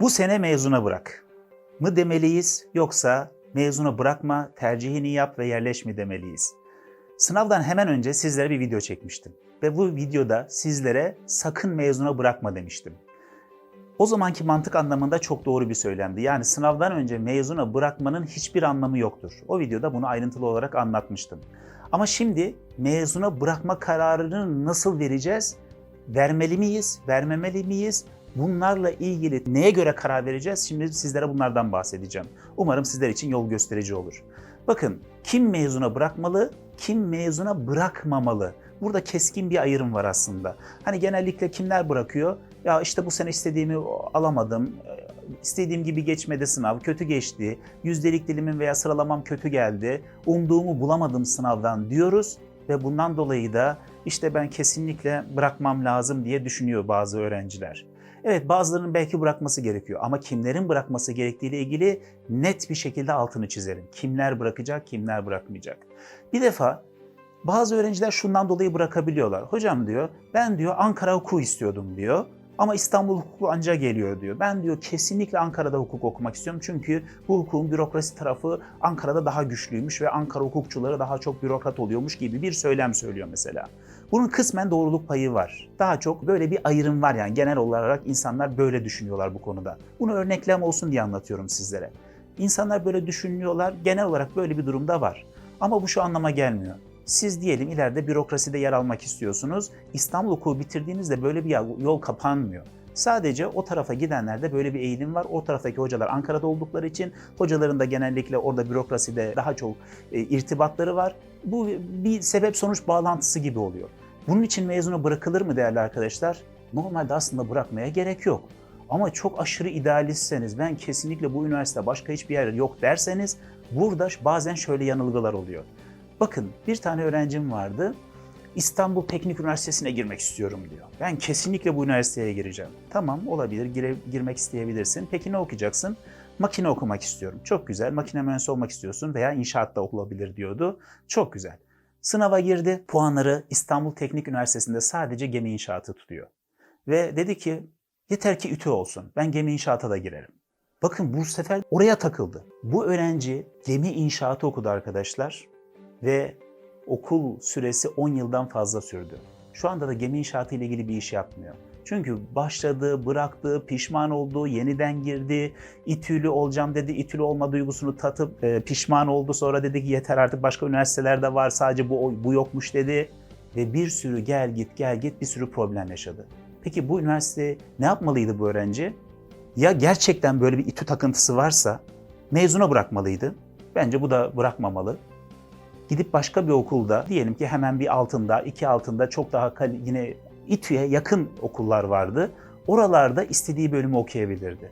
Bu sene mezuna bırak mı demeliyiz yoksa mezuna bırakma, tercihini yap ve yerleş mi demeliyiz? Sınavdan hemen önce sizlere bir video çekmiştim. Ve bu videoda sizlere sakın mezuna bırakma demiştim. O zamanki mantık anlamında çok doğru bir söylemdi. Yani sınavdan önce mezuna bırakmanın hiçbir anlamı yoktur. O videoda bunu ayrıntılı olarak anlatmıştım. Ama şimdi mezuna bırakma kararını nasıl vereceğiz? Vermeli miyiz? Vermemeli miyiz? Bunlarla ilgili neye göre karar vereceğiz? Şimdi sizlere bunlardan bahsedeceğim. Umarım sizler için yol gösterici olur. Bakın kim mezuna bırakmalı, kim mezuna bırakmamalı? Burada keskin bir ayrım var aslında. Hani genellikle kimler bırakıyor? Ya işte bu sene istediğimi alamadım, istediğim gibi geçmedi sınav, kötü geçti, yüzdelik dilimim veya sıralamam kötü geldi, umduğumu bulamadım sınavdan diyoruz ve bundan dolayı da işte ben kesinlikle bırakmam lazım diye düşünüyor bazı öğrenciler. Evet bazılarının belki bırakması gerekiyor ama kimlerin bırakması gerektiğiyle ilgili net bir şekilde altını çizerim. Kimler bırakacak, kimler bırakmayacak. Bir defa bazı öğrenciler şundan dolayı bırakabiliyorlar. Hocam diyor ben diyor Ankara hukuku istiyordum diyor. Ama İstanbul hukuku anca geliyor diyor. Ben diyor kesinlikle Ankara'da hukuk okumak istiyorum. Çünkü bu hukukun bürokrasi tarafı Ankara'da daha güçlüymüş ve Ankara hukukçuları daha çok bürokrat oluyormuş gibi bir söylem söylüyor mesela. Bunun kısmen doğruluk payı var. Daha çok böyle bir ayrım var yani genel olarak insanlar böyle düşünüyorlar bu konuda. Bunu örneklem olsun diye anlatıyorum sizlere. İnsanlar böyle düşünüyorlar. Genel olarak böyle bir durumda var. Ama bu şu anlama gelmiyor. Siz diyelim ileride bürokraside yer almak istiyorsunuz. İstanbul hukuku bitirdiğinizde böyle bir yol kapanmıyor. Sadece o tarafa gidenlerde böyle bir eğilim var. O taraftaki hocalar Ankara'da oldukları için hocaların da genellikle orada bürokraside daha çok e, irtibatları var. Bu bir sebep sonuç bağlantısı gibi oluyor. Bunun için mezunu bırakılır mı değerli arkadaşlar? Normalde aslında bırakmaya gerek yok. Ama çok aşırı idealistseniz ben kesinlikle bu üniversite başka hiçbir yer yok derseniz burada bazen şöyle yanılgılar oluyor. Bakın bir tane öğrencim vardı. İstanbul Teknik Üniversitesi'ne girmek istiyorum diyor. Ben kesinlikle bu üniversiteye gireceğim. Tamam olabilir gire, girmek isteyebilirsin. Peki ne okuyacaksın? Makine okumak istiyorum. Çok güzel. Makine mühendisi olmak istiyorsun veya inşaatta olabilir diyordu. Çok güzel. Sınava girdi. Puanları İstanbul Teknik Üniversitesi'nde sadece gemi inşaatı tutuyor. Ve dedi ki yeter ki ütü olsun. Ben gemi inşaata da girerim. Bakın bu sefer oraya takıldı. Bu öğrenci gemi inşaatı okudu arkadaşlar ve okul süresi 10 yıldan fazla sürdü. Şu anda da gemi inşaatı ile ilgili bir iş yapmıyor. Çünkü başladı, bıraktı, pişman oldu, yeniden girdi, itülü olacağım dedi, itülü olma duygusunu tatıp e, pişman oldu. Sonra dedi ki yeter artık başka üniversitelerde var, sadece bu, bu yokmuş dedi. Ve bir sürü gel git gel git bir sürü problem yaşadı. Peki bu üniversite ne yapmalıydı bu öğrenci? Ya gerçekten böyle bir itü takıntısı varsa mezuna bırakmalıydı. Bence bu da bırakmamalı gidip başka bir okulda diyelim ki hemen bir altında, iki altında çok daha yine İTÜ'ye yakın okullar vardı. Oralarda istediği bölümü okuyabilirdi.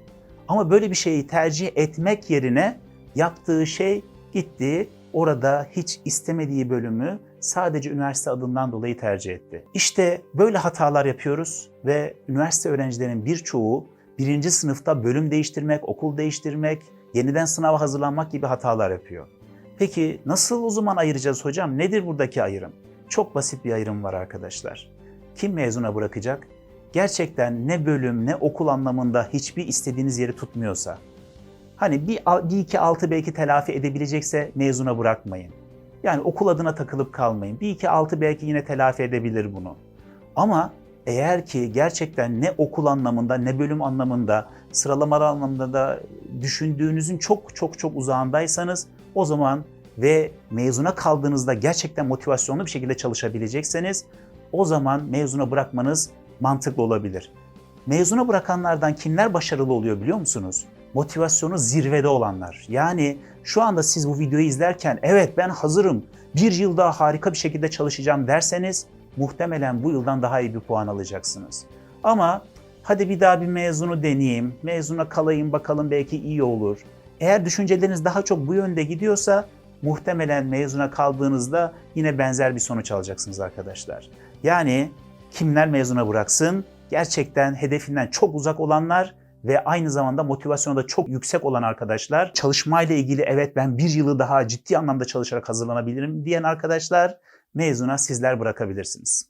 Ama böyle bir şeyi tercih etmek yerine yaptığı şey gitti orada hiç istemediği bölümü sadece üniversite adından dolayı tercih etti. İşte böyle hatalar yapıyoruz ve üniversite öğrencilerinin birçoğu birinci sınıfta bölüm değiştirmek, okul değiştirmek, yeniden sınava hazırlanmak gibi hatalar yapıyor. Peki nasıl o zaman ayıracağız hocam? Nedir buradaki ayrım? Çok basit bir ayrım var arkadaşlar. Kim mezuna bırakacak? Gerçekten ne bölüm ne okul anlamında hiçbir istediğiniz yeri tutmuyorsa, hani bir, bir iki altı belki telafi edebilecekse mezuna bırakmayın. Yani okul adına takılıp kalmayın. Bir iki altı belki yine telafi edebilir bunu. Ama eğer ki gerçekten ne okul anlamında ne bölüm anlamında sıralamalar anlamında da düşündüğünüzün çok çok çok uzağındaysanız o zaman ve mezuna kaldığınızda gerçekten motivasyonlu bir şekilde çalışabilecekseniz o zaman mezuna bırakmanız mantıklı olabilir. Mezuna bırakanlardan kimler başarılı oluyor biliyor musunuz? Motivasyonu zirvede olanlar. Yani şu anda siz bu videoyu izlerken evet ben hazırım, bir yıl daha harika bir şekilde çalışacağım derseniz muhtemelen bu yıldan daha iyi bir puan alacaksınız. Ama hadi bir daha bir mezunu deneyeyim, mezuna kalayım bakalım belki iyi olur. Eğer düşünceleriniz daha çok bu yönde gidiyorsa muhtemelen mezuna kaldığınızda yine benzer bir sonuç alacaksınız arkadaşlar. Yani kimler mezuna bıraksın? Gerçekten hedefinden çok uzak olanlar ve aynı zamanda motivasyonu da çok yüksek olan arkadaşlar, çalışmayla ilgili evet ben bir yılı daha ciddi anlamda çalışarak hazırlanabilirim diyen arkadaşlar mezuna sizler bırakabilirsiniz.